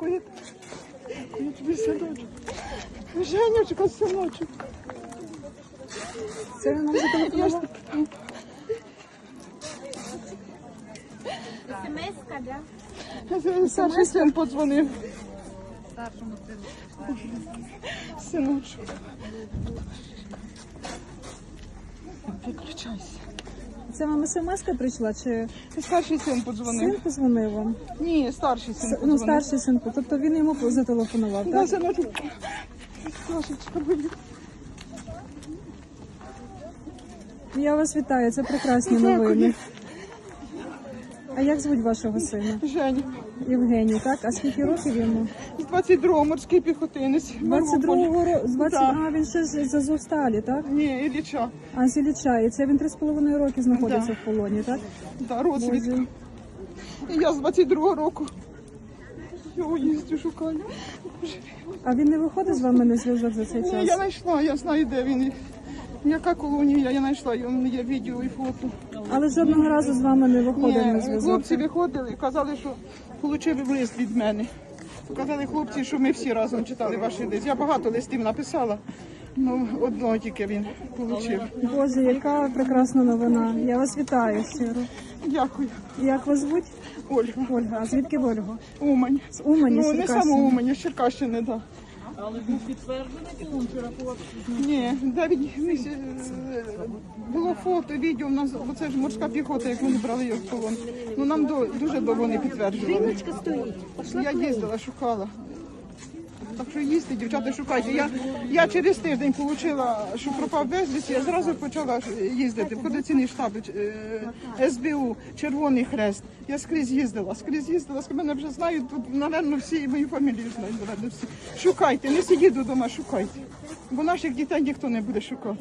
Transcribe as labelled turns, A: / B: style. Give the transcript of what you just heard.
A: Дякую. Дякую тобі, синочок. Женечка, синочок.
B: Це нам зателефонував?
C: Смс-ка, да?
A: Старший син подзвонив. Синочок. Виключайся.
B: Це вам смс прийшла чи
A: Старший син подзвонив.
B: син позвонив вам?
A: Ні, старший син
B: С-
A: подзвонив.
B: Ну, старший син, тобто він йому зателефонував,
A: Да,
B: так?
A: синочок. Трошечка буде.
B: Я вас вітаю, це прекрасні новини. А як звуть вашого сина?
A: Женя.
B: Євгеній, так? А скільки років йому?
A: З 22-го морський піхотинець.
B: 22-го року. 20...
A: Так.
B: А, він ще з з Азовсталі, так?
A: Ні, Ілліча.
B: А з Ілліча. І це він 3,5 роки знаходиться в полоні, так?
A: Да, розвідка.
B: Боже.
A: І я з 22-го року. Його їздю шукаю.
B: А він не виходить з вами на зв'язок за цей час?
A: Ні, я знайшла, я знаю, де він. Яка колонія, я знайшла, і мене є відео і фото.
B: Але жодного разу з вами не виходив на
A: Ні,
B: зв'язок.
A: хлопці виходили, казали, що отримали лист від мене. Казали хлопці, що ми всі разом читали ваші лист. Я багато листів написала, ну одного тільки він отримав.
B: Боже, яка прекрасна новина. Я вас вітаю щиро.
A: Дякую,
B: Як вас звуть?
A: Ольга.
B: Ольга. А звідки ви, Ольга?
A: Умань.
B: З Умані,
A: Ну,
B: з
A: не
B: Черкащини.
A: саме Умані, з Черкащини, так. Але був підтверджений полон Ні, навіть місяців е, було фото, відео, У нас, оце ж морська піхота, як вони брали його в полон. Ну нам до, дуже довго не підтверджували. Я їздила, шукала. Так що їсти, дівчата, шукайте. Я, я через тиждень отримала, що пропав безвісті, я зразу почала їздити в координаційний штаб е, СБУ, Червоний Хрест. Я скрізь їздила, скрізь їздила, скрізь мене вже знають, тут, напевно, всі мою фамілію знають, всі. Шукайте, не сидіть додому, шукайте. Бо наших дітей ніхто не буде шукати.